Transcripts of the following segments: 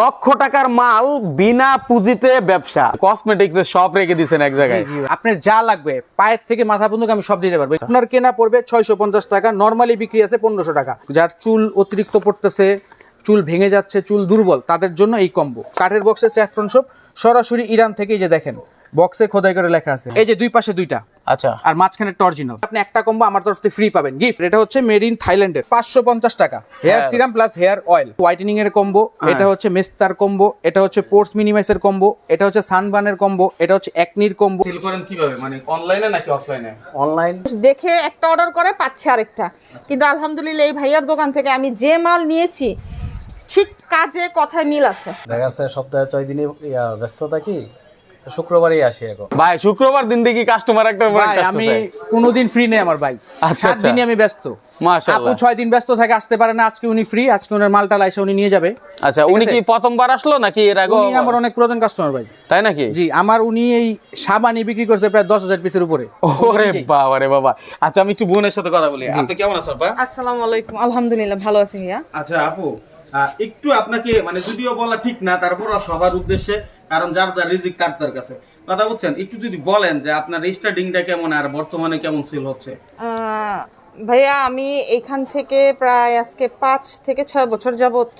লক্ষ টাকার মাল বিনা পুঁজিতে ব্যবসা। কসমেটিক্স এর সব রেখে দিচ্ছেন এক জায়গায়। আপনার যা লাগবে পায়ের থেকে মাথা পর্যন্ত আমি সব দিতে পারব। আপনার কেনা পড়বে ছয়শো পঞ্চাশ টাকা নর্মালি বিক্রি আছে পনেরোশো টাকা। যার চুল অতিরিক্ত পড়তেছে চুল ভেঙে যাচ্ছে চুল দুর্বল তাদের জন্য এই কম্বো কাঠের বক্সে স্যাফ্রন সব সরাসরি ইরান থেকে যে দেখেন। বক্সে খোদাই করে লেখা আছে। এই যে দুই পাশে দুইটা। আচ্ছা। আর মাঝখানে একটা অরিজিনাল আপনি একটা কম্বো আমার তরফ থেকে ফ্রি পাবেন। গিফট এটা হচ্ছে মেড ইন থাইল্যান্ডের পাঁচশো পঞ্চাশ টাকা। হেয়ার হ্যাঁ। Serum plus hair oil whitening এর কম্বো এটা হচ্ছে মেস্তার কম্বো এটা হচ্ছে পোর্স মিনিমাইসের কম্বো এটা হচ্ছে সানবানের কম্বো এটা হচ্ছে একনির কম্বো। সেল করেন কীভাবে? মানে অনলাইনে নাকি অফলাইনে অনলাইন দেখে একটা অর্ডার করে পাচ্ছে আরেকটা। কিন্তু আলহামদুলিল্লাহ এই ভাইয়ার দোকান থেকে আমি যে মাল নিয়েছি ঠিক কাজে কথায় মিল আছে। দেখা যাচ্ছে সপ্তাহে ছয় দিনই ইয়া, ব্যস্ত থাকি তো শুক্রবারই আসি এখন। ভাই শুক্রবার দিন দেখি কাস্টমার একটা ভাই আমি কোনোদিন ফ্রি নেই আমার ভাই। আচ্ছা, সাত আচ্ছা। দিনই আমি ব্যস্ত। মাশাআল্লাহ। আপু ছয় দিন ব্যস্ত থাকে আসতে পারে না আজকে উনি ফ্রি আজকে ওনার মালটা লাইসে উনি নিয়ে যাবে। আচ্ছা উনি কি প্রথমবার আসলো নাকি এর আগে উনি আমার অনেক পুরাতন কাস্টমার ভাই। তাই নাকি? জি আমার উনি এই সাবানি বিক্রি করছে প্রায় দশ হাজার পিসের উপরে। ওরে বাবা রে বাবা। আচ্ছা আমি একটু বোনের সাথে কথা বলি। আপনি কেমন আছেন আপা? আসসালামু আলাইকুম আলহামদুলিল্লাহ ভালো আছি ভাইয়া। আচ্ছা আপু একটু আপনাকে মানে যদিও বলা ঠিক না তারপর সবার উদ্দেশ্যে কারণ যার যার রিজিক তার তার কাছে। কথা বুঝছেন? একটু যদি বলেন যে আপনার স্টার্টিংটা কেমন আর বর্তমানে কেমন সেল হচ্ছে? ভাইয়া আমি এখান থেকে প্রায় আজকে পাঁচ থেকে ছয় বছর যাবত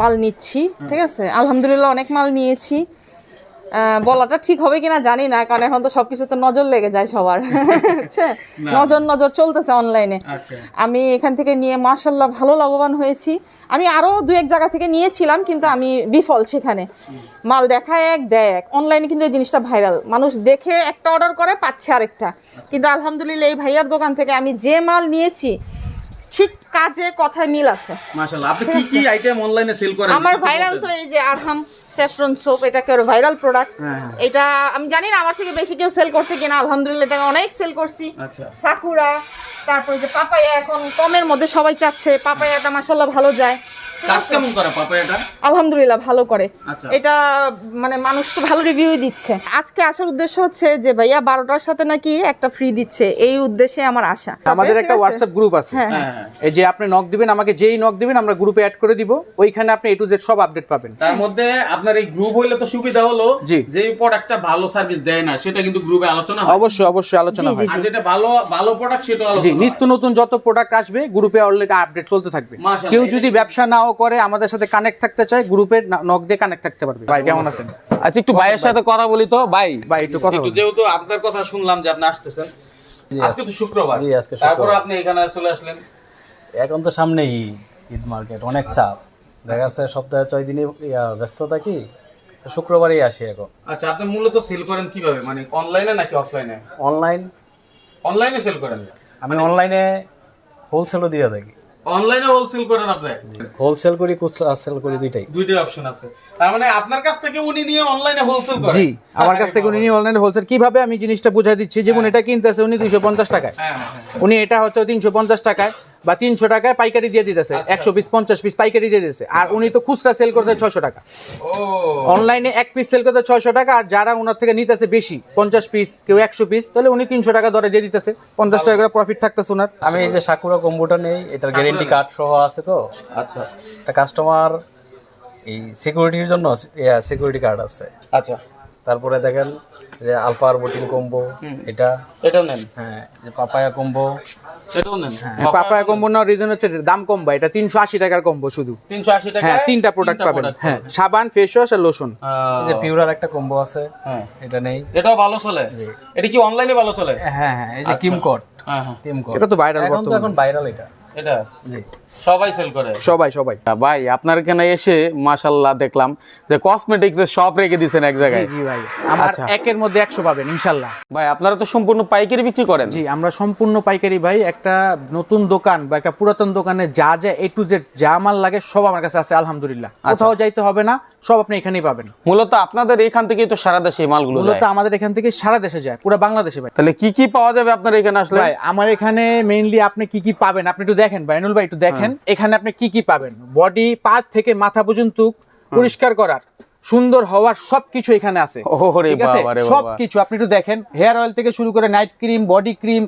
মাল নিচ্ছি ঠিক আছে? আলহামদুলিল্লাহ অনেক মাল নিয়েছি। বলাটা ঠিক হবে কিনা জানি না কারণ এখন তো সবকিছুতে নজর লেগে যায় সবার? নজর নজর চলতেছে অনলাইনে আচ্ছা। আমি এখান থেকে নিয়ে মার্শাল্লাহ ভালো লাভবান হয়েছি। আমি আরও দু এক জায়গা থেকে নিয়েছিলাম কিন্তু আমি বিফল সেখানে। মাল দেখায় এক দেয় এক অনলাইনে কিন্তু এই জিনিসটা ভাইরাল মানুষ দেখে একটা অর্ডার করে পাচ্ছে আরেকটা। কিন্তু আলহামদুলিল্লাহ এই ভাইয়ার দোকান থেকে আমি যে মাল নিয়েছি ঠিক কাজে কথায় মিল আছে। মাশাআল্লাহ আপনি কি কি আইটেম অনলাইনে সেল করেন? আমার ভাইরাল তো এই যে আরহাম স্যাফরন সোপ এটা কি ভাইরাল প্রোডাক্ট হ্যাঁ, হ্যাঁ। এটা আমি জানি না আমার থেকে বেশি কেউ সেল করছে কিনা আলহামদুলিল্লাহ এটা অনেক সেল করছি। আচ্ছা। সাকুরা তারপর যে পাপায়া এখন কমের মধ্যে সবাই চাচ্ছে পাপায়াটা মাসাল্লাহ ভালো যায়। কাজ কেমন করে পাপায়াটা আলহামদুলিল্লাহ ভালো করে। আচ্ছা। এটা মানে মানুষ তো ভালো রিভিউ দিচ্ছে। আজকে আসার উদ্দেশ্য হচ্ছে যে ভাইয়া বারোটার সাথে নাকি একটা ফ্রি দিচ্ছে। এই উদ্দেশ্যে আমার আশা। আমাদের একটা? হোয়াটসঅ্যাপ গ্রুপ আছে। হ্যাঁ হ্যাঁ। হ্যাঁ। এই যে আপনি নক দিবেন আমাকে যেই নক দিবেন আমরা গ্রুপে অ্যাড করে দিব। ওইখানে আপনি এ টু জেড সব আপডেট পাবেন। তার মধ্যে আপনার এই গ্রুপ হইলে তো সুবিধা হলো। যে প্রোডাক্টটা ভালো সার্ভিস দেয় না সেটা কিন্তু গ্রুপে আলোচনা হয়। অবশ্যই অবশ্যই আলোচনা হয়। আর যেটা ভালো ভালো প্রোডাক্ট সেটা জি আলোচনা নিত্য নতুন যত প্রোডাক্ট আসবে গ্রুপে অলরেডি আপডেট চলতে থাকবে। কেউ যদি ব্যবসা নাও করে আমাদের সাথে কানেক্ট থাকতে চায় গ্রুপে নক দিয়ে কানেক্ট থাকতে পারবে। ভাই কেমন আছেন? আচ্ছা একটু ভাইয়ের সাথে কথা বলি তো। ভাই ভাই একটু কথা একটু যেহেতু আপনার কথা শুনলাম যে আপনি আসতেছেন আজকে তো শুক্রবার। জি, আজকে শুক্রবার। তারপর আপনি এখানে চলে আসলেন? এখন তো সামনেই ঈদ, মার্কেট অনেক চাপ। দেখা যাচ্ছে সপ্তাহে ছয় দিনে ব্যস্ত থাকি শুক্রবারই আসি এখন। আচ্ছা আপনি মূলত সেল করেন কীভাবে? মানে অনলাইনে নাকি অফলাইনে অনলাইন অনলাইনে সেল করেন আমি অনলাইনে হোলসেলও দিয়ে থাকি। অনলাইনে হোলসেল করেন আপনি? হোলসেল করি খুচরা সেল করি দুইটাই। দুইটাই অপশন আছে। তার মানে আপনার কাছ থেকে উনি নিয়ে অনলাইনে হোলসেল করেন? জি আমার কাছ থেকে উনি নিয়ে অনলাইনে হোলসেল কীভাবে আমি জিনিসটা বুঝাই দিচ্ছি? যেমন এটা কিনতেছে উনি দুইশো পঞ্চাশ টাকায়। হ্যাঁ হ্যাঁ হ্যাঁ। উনি এটা হচ্ছে তিনশো পঞ্চাশ টাকায়। বা তিনশো টাকায় পাইকারি দিয়ে দিতেছে। আচ্ছা, একশো পিস পঞ্চাশ পিস পাইকারি দিয়ে দিতেছে। আর উনি তো খুচরা সেল করতে ছয়শো টাকা। অনলাইনে এক পিস সেল করতে ছয়শো টাকা আর যারা ওনার থেকে নিতেছে বেশি পঞ্চাশ পিস কেউ একশো পিস তাহলে উনি তিনশো টাকা দরে দিয়ে দিতেছে। পঞ্চাশ টাকা করে প্রফিট থাকতেছে ওনার আমি এই যে সাকুরা কম্পিউটার নেই এটার গ্যারেন্টি কার্ড সহ আছে তো। আচ্ছা। কাস্টমার এই সিকিউরিটির জন্য সিকিউরিটি কার্ড আছে। আচ্ছা। তারপরে দেখেন যে আলফার বোটিং কম্বো এটা। এটাও নেন। হ্যাঁ যে পাপায়া কম্বো। এটাও নেন। পাপায়া কম্বো নেওয়ার রিজন হচ্ছে দাম কম ভাই এটা তিনশো আশি টাকার কম্বো শুধু। তিনশো আশি টাকা হ্যাঁ তিনটা প্রোডাক্ট পাবেন। হ্যাঁ সাবান ফেস ওয়াশ আর লোশন এই যে পিউরার একটা কম্বো আছে হ্যাঁ। এটা নেই। এটাও ভালো চলে। এটা কি অনলাইনে ভালো চলে? হ্যাঁ হ্যাঁ এই যে কিমকট হ্যাঁ হ্যাঁ। কিমকট এটা তো ভাইরাল এখন তো এখন ভাইরাল এটা। এটা? জি। সবাই সেল করে। সবাই সবাই। ভাই আপনার এখানে এসে মাশাল্লাহ দেখলাম যে কসমেটিক্স এর শপ রেখে দিয়েছেন এক জায়গায়। জি ভাই। আমার আচ্ছা। একের মধ্যে একশো পাবেন ইনশাল্লাহ। ভাই আপনারা তো সম্পূর্ণ পাইকারি বিক্রি করেন। জি আমরা সম্পূর্ণ পাইকারি ভাই। একটা নতুন দোকান বা একটা পুরাতন দোকানে যা যা এ টু জেড যা মাল লাগে সব আমার কাছে আছে আলহামদুলিল্লাহ। কোথাও যাইতে হবে না সব আপনি এখানেই পাবেন। মূলত আপনাদের এখান থেকেই তো সারা দেশে মালগুলো যায়। মূলত আমাদের এখান থেকে সারা দেশে যায় পুরো বাংলাদেশে ভাই। তাহলে কি কি পাওয়া যাবে আপনার এখানে আসলে? ভাই আমার এখানে মেইনলি আপনি কি কি পাবেন আপনি একটু দেখেন বাইনুল ভাই একটু দেখেন। এখানে আপনি কি কি পাবেন? বডি পা থেকে মাথা পর্যন্ত পরিষ্কার করার। সুন্দর হওয়ার সবকিছু এখানে আছে। সবকিছু আপনি একটু দেখেন। হেয়ার অয়েল থেকে শুরু করে night cream body cream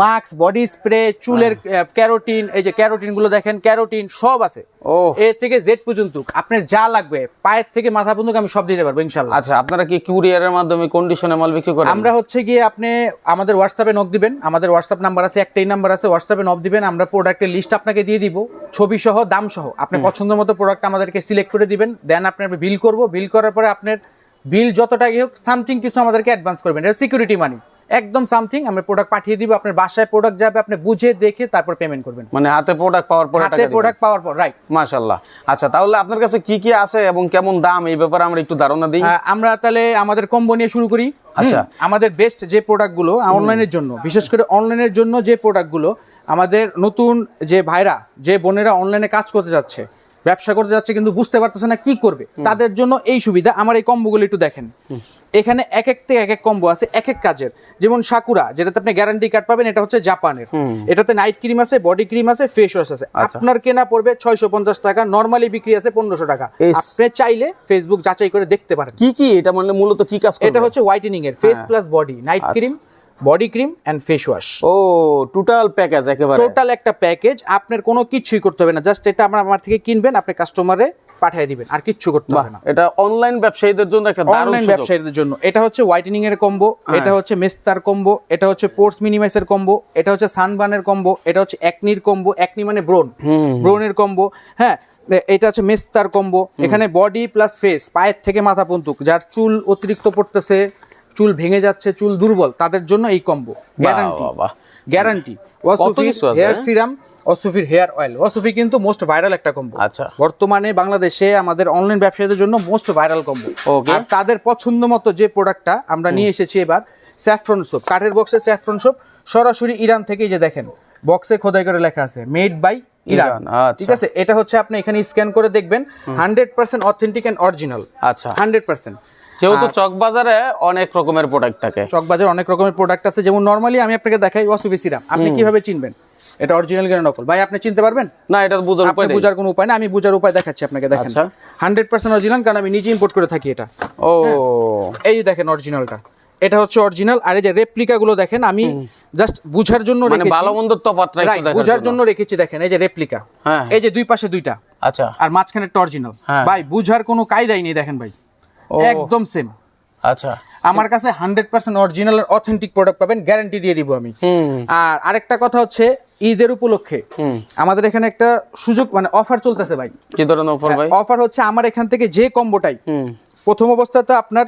mask body spray চুলের ক্যারোটিন এই যে ক্যারোটিনগুলো দেখেন ক্যারোটিন সব আছে। ও এ থেকে জেড পর্যন্ত আপনার যা লাগবে পায়ের থেকে মাথা পর্যন্ত আমি সব দিতে পারব ইনশাল্লাহ আচ্ছা আপনারা কি কুরিয়ারের মাধ্যমে কন্ডিশনে মাল বিক্রি করেন? আমরা হচ্ছে গিয়ে আপনি আমাদের হোয়াটসঅ্যাপে নক দিবেন। আমাদের হোয়াটসঅ্যাপ নাম্বার আছে একটাই নাম্বার আছে হোয়াটসঅ্যাপে নক দিবেন। আমরা প্রোডাক্টের লিস্ট আপনাকে দিয়ে দিব ছবি সহ দাম সহ আপনি পছন্দ মতো প্রোডাক্ট আমাদেরকে সিলেক্ট করে দিবেন। দেন আপনি বিল করব বিল করার পরে আপনার বিল যত টাকা হোক সামথিং কিছু আমাদেরকে অ্যাডভান্স করবেন। এটা সিকিউরিটি মানি একদম সামথিং আমরা প্রোডাক্ট পাঠিয়ে দিব আপনার বাসায় প্রোডাক্ট যাবে আপনি বুঝে দেখে তারপর পেমেন্ট করবেন। মানে হাতে প্রোডাক্ট পাওয়ার পর হাতে প্রোডাক্ট পাওয়ার পর রাইট মাশাল্লাহ আচ্ছা তাহলে আপনার কাছে কি কি আছে এবং কেমন দাম এই ব্যাপারে আমরা একটু ধারণা দিই। আমরা তাহলে আমাদের কম্বো নিয়ে শুরু করি। আচ্ছা। আমাদের বেস্ট যে প্রোডাক্টগুলো অনলাইনের জন্য বিশেষ করে অনলাইনের জন্য যে প্রোডাক্টগুলো আমাদের নতুন যে ভাইরা যে বোনেরা অনলাইনে কাজ করতে যাচ্ছে ব্যবসা করতে যাচ্ছে কিন্তু বুঝতে পারতেছে না কি করবে। তাদের জন্য এই সুবিধা। আমার এই কম্বোগুলো একটু দেখেন। এখানে এক এক থেকে এক এক কম্বো আছে এক এক কাজের। যেমন সাকুরা যেটাতে আপনি গ্যারান্টি কার্ড পাবেন এটা হচ্ছে জাপানের। এটাতে নাইট ক্রিম আছে বডি ক্রিম আছে ফেস ওয়াশ আছে। আচ্ছা। আপনার কেনা পড়বে ছয়শো পঞ্চাশ টাকা নর্মালি বিক্রি আছে পনেরোশো টাকা। আপনি চাইলে ফেসবুক যাচাই করে দেখতে পারেন। কি কি? এটা মানে মূলত কি কাজ এটা হচ্ছে হোয়াইটেনিং এর face plus body night. Cream body cream and face wash O total package একেবারে। টোটাল একটা প্যাকেজ আপনার কোনো কিছুই করতে হবে না জাস্ট এটা আপনার আমার থেকে কিনবেন আপনি কাস্টমারে পাঠিয়ে দিবেন আর কিচ্ছু করতে হবে না। এটা অনলাইন ব্যবসায়ীদের জন্য একটা দারুণ অনলাইন ব্যবসায়ীদের জন্য। এটা হচ্ছে হোয়াইটেনিং এর কম্বো এটা হচ্ছে মেস্তার কম্বো এটা হচ্ছে পোর্স মিনিমাইসের কম্বো এটা হচ্ছে সানবানের কম্বো এটা হচ্ছে একনির কম্বো একনি মানে ব্রোন ব্রোনের কম্বো হ্যাঁ এটা হচ্ছে মেস্তার কম্বো এখানে বডি প্লাস ফেস পায়ের থেকে মাথা পর্যন্ত যার চুল অতিরিক্ত পড়তেছে চুল ভেঙে যাচ্ছে চুল দুর্বল তাদের জন্য এই কম্বো গ্যারান্টি। গ্যারান্টি হেয়ার হ্যাঁ? সিরাম অসুফির হেয়ার অয়েল অসুফি কিন্তু মোস্ট ভাইরাল একটা কম্বো আচ্ছা। বর্তমানে বাংলাদেশে আমাদের অনলাইন ব্যবসায়ীদের জন্য মোস্ট ভাইরাল কম্বো আর তাদের পছন্দ মতো যে প্রোডাক্টটা আমরা নিয়ে এসেছি এবার স্যাফরন সোপ কাঠের বক্সে স্যাফরন সোপ সরাসরি ইরান থেকে যে দেখেন বক্সে খোদাই করে লেখা আছে মেড বাই ইরান। ইরান, আচ্ছা। ঠিক আছে? এটা হচ্ছে আপনি এখানে স্ক্যান করে দেখবেন hundred percent authentic and original আচ্ছা। হান্ড্রেড পার্সেন্ট যেহেতু চকবাজারে অনেক রকমের প্রোডাক্ট থাকে। চকবাজার অনেক রকমের প্রোডাক্ট আছে। যেমন নর্মালি আমি আপনাকে দেখাই ওয়াসুফি সিরাম। আপনি কীভাবে চিনবেন? এটা অরিজিনাল কিনা নকল। ভাই আপনি চিনতে পারবেন? না এটা বোঝার উপায় নেই। বোঝার কোনো উপায় না আমি বোঝার উপায় দেখাচ্ছি আপনাকে দেখেন। আচ্ছা। হান্ড্রেড পার্সেন্ট অরিজিনাল কারণ আমি নিজে ইম্পোর্ট করে থাকি এটা। ও। এই যে দেখেন অরিজিনালটা এটা হচ্ছে অরিজিনাল আর এই যে রেপ্লিকা গুলো দেখেন আমি জাস্ট বুঝার জন্য মানে রেখেছি। ভালো মন্দ Right, দেখার বুঝার জন্য। রেখেছি দেখেন এই যে রেপ্লিকা হ্যাঁ। এই যে দুই পাশে দুইটা। আচ্ছা। আর মাঝখানে একটা অরিজিনাল হ্যাঁ। ভাই বুঝার কোনো কায়দাই নেই দেখেন ভাই। একদম সেম আচ্ছা। আমার কাছে হান্ড্রেড পার্সেন্ট অরিজিনাল আর অথেন্টিক প্রোডাক্ট পাবেন গ্যারান্টি দিয়ে দিব আমি। আর আরেকটা কথা হচ্ছে ঈদের উপলক্ষে আমাদের এখানে একটা সুযোগ মানে অফার চলতেছে ভাই। কি ধরনের অফার ভাই? অফার হচ্ছে আমার এখান থেকে যে কম্বোটাই হুম। প্রথম অবস্থাতে আপনার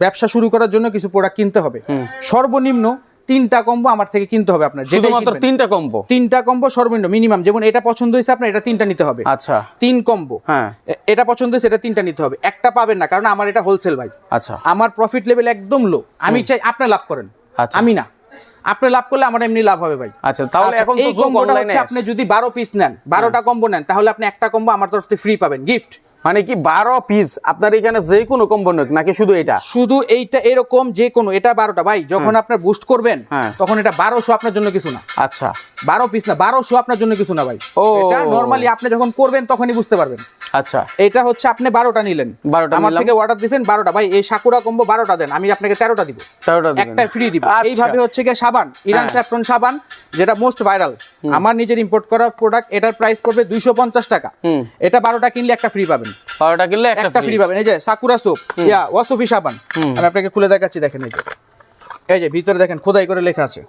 ব্যবসা শুরু করার জন্য কিছু প্রোডাক্ট কিনতে হবে। সর্বনিম্ন তিনটা কম্বো আমার থেকে কিনতে হবে আপনার শুধুমাত্র তিনটা কম্বো তিনটা কম্বো সর্বনিম্ন মিনিমাম যেমন এটা পছন্দ হয়েছে আপনার এটা তিনটা নিতে হবে। আচ্ছা। তিন কম্বো হ্যাঁ। এটা পছন্দ হয়েছে এটা তিনটা নিতে হবে। একটা পাবেন না কারণ আমার এটা হোলসেল ভাই। আচ্ছা। আমার প্রফিট লেভেল একদম লো আমি চাই আপনি লাভ করেন। আচ্ছা। আমি না। আপনি লাভ করলে আমার এমনি লাভ হবে ভাই। আচ্ছা তাহলে আচ্ছা, এখন এই কম্বোটা হচ্ছে আপনি যদি বারো পিস নেন বারোটা কম্বো নেন তাহলে আপনি একটা কম্বো আমার তরফ থেকে ফ্রি পাবেন গিফট মানে কি বারো পিস আপনার এখানে যে কোনো কম্বল নাকি শুধু এটা? শুধু এইটা এরকম যে কোনো এটা বারোটা। ভাই যখন আপনার বুস্ট করবেন হ্যাঁ। তখন এটা বারোশো আপনার জন্য কিছু না। আচ্ছা। বারো পিস না বারোশো আপনার জন্য কিছু না ভাই। ও। এটা নর্মালি আপনি যখন করবেন তখনই বুঝতে পারবেন। আচ্ছা। এটা হচ্ছে আপনি বারোটা নিলেন। 12টা আমার থেকে অর্ডার দিয়েছেন বারোটা। ভাই এই সাকুরা কম্বো বারোটা দেন আমি আপনাকে তেরোটা দিব। তেরোটা একটা ফ্রি দিব। আচ্ছা। এইভাবে হচ্ছে গিয়ে সাবান ইরান। স্যাফরন সাবান যেটা মোস্ট ভাইরাল আমার নিজের ইম্পোর্ট করা প্রোডাক্ট এটার প্রাইস পড়বে দুইশো পঞ্চাশ টাকা। এটা বারোটা কিনলে একটা ফ্রি পাবেন। বারোটা কিনলে একটা ফ্রি পাবেন। এই যে সাকুরা সোপ ইয়া ওয়াসুফি সাবান। আমি আপনাকে খুলে দেখাচ্ছি দেখেন এই যে। এই যে ভিতরে দেখেন খোদাই করে লেখা আছে।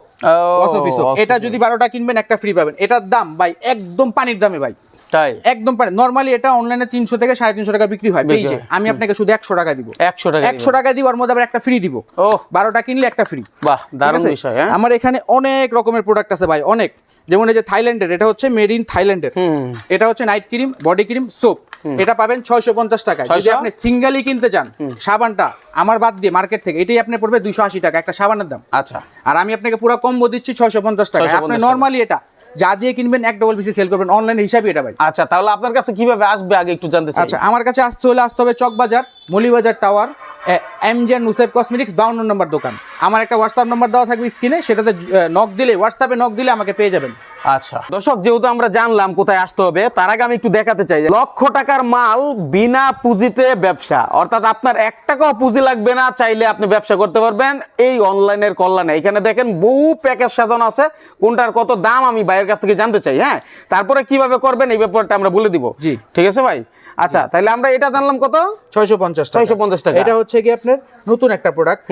এটা যদি বারোটা কিনবেন একটা ফ্রি পাবেন। এটার দাম ভাই একদম পানির দামে ভাই। তাই একদম পানি নর্মালি এটা অনলাইনে তিনশো থেকে সাড়ে তিনশো টাকা বিক্রি হয়। হয়। আমি আপনাকে শুধু একশো টাকা দিব। একশো টাকা একশো টাকা দিব আর মধ্যে আবার একটা ফ্রি দিব। ও বারোটা কিনলে একটা ফ্রি বাহ দারুণ বিষয় হ্যাঁ? আমার এখানে অনেক রকমের প্রোডাক্ট আছে ভাই অনেক। যেমন এই যে থাইল্যান্ডের এটা হচ্ছে মেড ইন থাইল্যান্ডের। এটা হচ্ছে night cream body cream soap এটা পাবেন ছয়শো পঞ্চাশ টাকায়। যদি আপনি সিঙ্গেলই কিনতে চান সাবানটা আমার বাদ দিয়ে মার্কেট থেকে এটাই আপনি পড়বে দুইশো আশি টাকা একটা সাবানের দাম। আচ্ছা। আর আমি আপনাকে পুরো কম্বো দিচ্ছি ছয়শো পঞ্চাশ টাকা আপনি টাকা। নর্মালি এটা যা দিয়ে কিনবেন এক ডবল পিসি সেল করবেন। অনলাইন হিসাবে এটা ভাই। আচ্ছা তাহলে আপনার কাছে কীভাবে আসবে আগে একটু জানতে চাই। আচ্ছা আমার কাছে আসতে হলে আসতে হবে চকবাজার মলিবাজার টাওয়ার এমজেন নুসেফ কসমেটিক্স বাউন্ন নম্বর দোকান। আমার একটা হোয়াটসঅ্যাপ নম্বর দেওয়া থাকবে স্ক্রিনে সেটাতে নক দিলে হোয়াটসঅ্যাপে নক দিলে আমাকে পেয়ে যাবেন। আচ্ছা। দর্শক যেহেতু আমরা জানলাম কোথায় আসতে হবে তার আগে আমি একটু দেখাতে চাই লক্ষ টাকার মাল বিনা পুঁজিতে ব্যবসা। অর্থাৎ আপনার এক টাকাও পুঁজি লাগবে না চাইলে আপনি ব্যবসা করতে পারবেন। এই অনলাইনের কল্যাণে। এখানে দেখেন বহু প্যাকেজ সাজানো আছে। কোনটার কত দাম আমি বাইরের কাছ থেকে জানতে চাই হ্যাঁ? তারপরে কীভাবে করবেন এই ব্যাপারটা আমরা বলে দিব। জি। ঠিক আছে ভাই? আচ্ছা তাহলে আমরা এটা জানলাম কত? ছয়শো পঞ্চাশ 650 টাকা। এটা হচ্ছে কি আপনার নতুন একটা product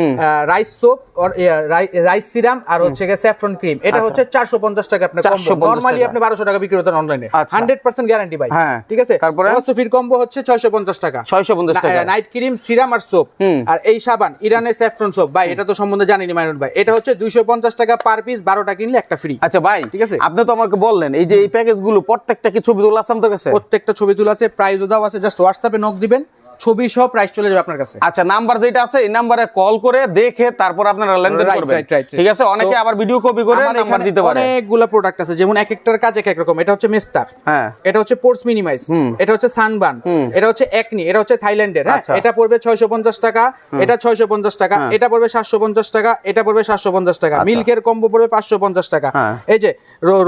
rice soap rice serum আর হচ্ছে গিয়ে স্যাফরন ক্রিম এটা আচ্ছা। হচ্ছে চারশো পঞ্চাশ টাকা আপনার 450 নর্মালি আপনি বারোশো টাকা বিক্রি করতেন অনলাইনে আচ্ছা। গ্যারান্টি ভাই। হ্যাঁ। ঠিক আছে? তারপরে? সুফির কম্বো হচ্ছে ছয়শো পঞ্চাশ টাকা। 650 টাকা। নাইট ক্রিম সিরাম আর সোপ আর এই সাবান ইরানের স্যাফরন সোপ ভাই এটা তো সম্বন্ধে জানিনি ভাই। এটা হচ্ছে দুইশো পঞ্চাশ টাকা পার পিস বারোটা কিনলে একটা ফ্রি আচ্ছা ভাই ঠিক আছে। আপনি তো আমাকে বললেন এই যে এই প্রত্যেকটা কি ছবি তোলা আছে আমাদের কাছে? প্রত্যেকটা ছবি তোলা আছে প্রাইসও দাও আছে জাস্ট হোয়াটসঅ্যাপে নক দিবেন। ছবি সহ প্রাইস চলে যাবে আপনার কাছে। আচ্ছা নাম্বার যেটা আছে এই নাম্বারে কল করে দেখে তারপর আপনারা লেনদেন করবেন. ঠিক আছে? অনেকে আবার ভিডিও কপি করে নাম্বার দিতে পারে। অনেকগুলো প্রোডাক্ট আছে যেমন এক একটার কাজ এক এক রকম। এটা হচ্ছে মেস্তার হ্যাঁ। এটা হচ্ছে পোর্স মিনিমাইজ এটা হচ্ছে সানবান এটা হচ্ছে একনি এটা হচ্ছে থাইল্যান্ডের হ্যাঁ? আচ্ছা। এটা পড়বে ছয়শো পঞ্চাশ টাকা এটা ছয়শো পঞ্চাশ টাকা এটা পড়বে সাতশো পঞ্চাশ টাকা এটা পড়বে সাতশো পঞ্চাশ টাকা। মিল্কের কম্বো পড়বে পাঁচশো পঞ্চাশ টাকা। হ্যাঁ। এই যে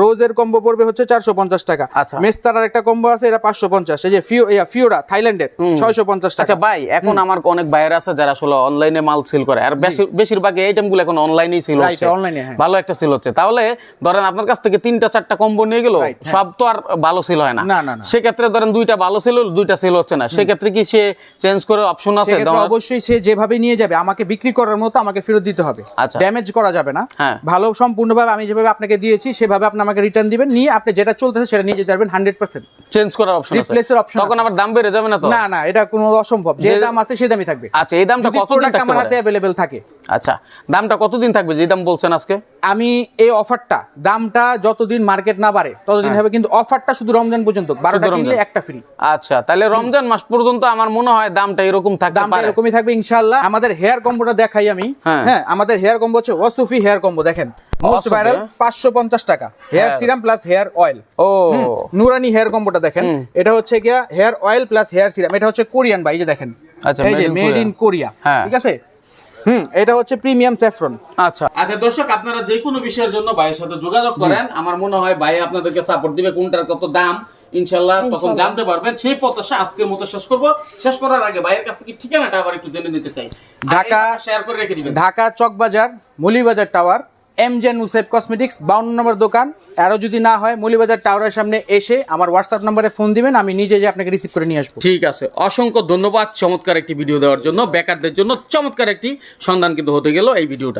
রোজের কম্বো পড়বে হচ্ছে চারশো পঞ্চাশ টাকা। আচ্ছা। মেস্তার একটা কম্বো আছে এটা পাঁচশো পঞ্চাশ। এই যে ফিও ফিওরা থাইল্যান্ডের ছয়শো পঞ্চাশ টাকা। আচ্ছা ভাই এখন আমার অনেক বাইরে আছে যারা আসলে অনলাইনে মাল সেল করে। আর বেশিরভাগ আইটেমগুলো এখন অনলাইনেই সেল হচ্ছে। হ্যাঁ। ভালো একটা সেল হচ্ছে। তাহলে ধরেন আপনার কাছ থেকে তিনটা চারটা কম্বো নিয়ে গেল হ্যাঁ। সব তো আর ভালো সেল হয় না। সেক্ষেত্রে ধরেন দুইটা ভালো সেল হলো দুইটা সেল হচ্ছে না। সেক্ষেত্রে কি সে চেঞ্জ করে অপশন আছে? অবশ্যই সে যেভাবে নিয়ে যাবে আমাকে বিক্রি করার মতো আমাকে ফেরত দিতে হবে। আচ্ছা। ড্যামেজ করা যাবে না। হ্যাঁ। ভালো সম্পূর্ণভাবে আমি যেভাবে আপনাকে দিয়েছি সেভাবে আপনি আমাকে রিটার্ন দিবেন। নিয়ে আপনি যেটা চলতেছে সেটা নিয়ে যেতে পারবেন হান্ড্রেড পার্সেন্ট চেঞ্জ করার অপশন এর option তখন। আবার দাম বেড়ে যাবে না তো? না না এটা কোনো অসম্ভব। যে দাম আছে সে দামই থাকবে। আচ্ছা এই দামটা কত টাকা আমার হাতে अवेलेबल অ্যাভেলেবেল থাকে। আচ্ছা দামটা কতদিন থাকবে যে দাম বলছেন আজকে? আমি এই অফারটা দামটা যতদিন মার্কেট না বাড়ে ততদিন হবে কিন্তু অফারটা শুধু রমজান পর্যন্ত বারোটা হ্যাঁ। কিনলে একটা ফ্রি আচ্ছা তাহলে রমজান মাস পর্যন্ত আমার মনে হয় দামটা এরকম থাকতে দামটা এরকমই থাকবে ইনশাআল্লাহ। আমাদের হেয়ার কম্বোটা দেখাই আমি। হ্যাঁ। হ্যাঁ আমাদের হেয়ার কম্বো হচ্ছে ওয়াসুফি হেয়ার কম্বো দেখেন। মোস্ট ভাইরাল হ্যাঁ? পাঁচশো পঞ্চাশ টাকা। হেয়ার হ্যাঁ। সিরাম প্লাস হেয়ার অয়েল ও। নুরানি হেয়ার কম্বোটা দেখেন। এটা হচ্ছে গিয়া hair oil plus hair serum এটা হচ্ছে কোরিয়ান ভাই যে দেখেন। আচ্ছা, এই যে মেড ইন কোরিয়া হ্যাঁ। ঠিক আছে? হুম এটা হচ্ছে প্রিমিয়াম স্যাফরন আচ্ছা। আচ্ছা দর্শক আপনারা যে কোনো বিষয়ের জন্য ভাইয়ের সাথে যোগাযোগ করেন। আমার মনে হয় ভাই আপনাদেরকে সাপোর্ট দিবে কোনটার কত দাম ইনশাল্লাহ তখন জানতে পারবেন। সেই প্রত্যাশা আজকের মতো শেষ করব। শেষ করার আগে ভাইয়ের কাছ থেকে ঠিকানাটা আবার একটু জেনে নিতে চাই। ঢাকা- শেয়ার করে রেখে দিবেন। ঢাকা চকবাজার মলিবাজার টাওয়ার এম জেন উসেফ কসমেটিক্স, বাউন্ন নম্বর দোকান। আরও যদি না হয়, মলিবাজার টাওয়ারের সামনে এসে আমার হোয়াটসঅ্যাপ নম্বরে ফোন দিবেন, আমি নিজে যে আপনাকে রিসিভ করে নিয়ে আসব। ঠিক আছে। অসংখ্য ধন্যবাদ চমৎকার একটি ভিডিও দেওয়ার জন্য। বেকারদের জন্য চমৎকার একটি সন্ধান কিন্তু হতে গেল এই ভিডিওটা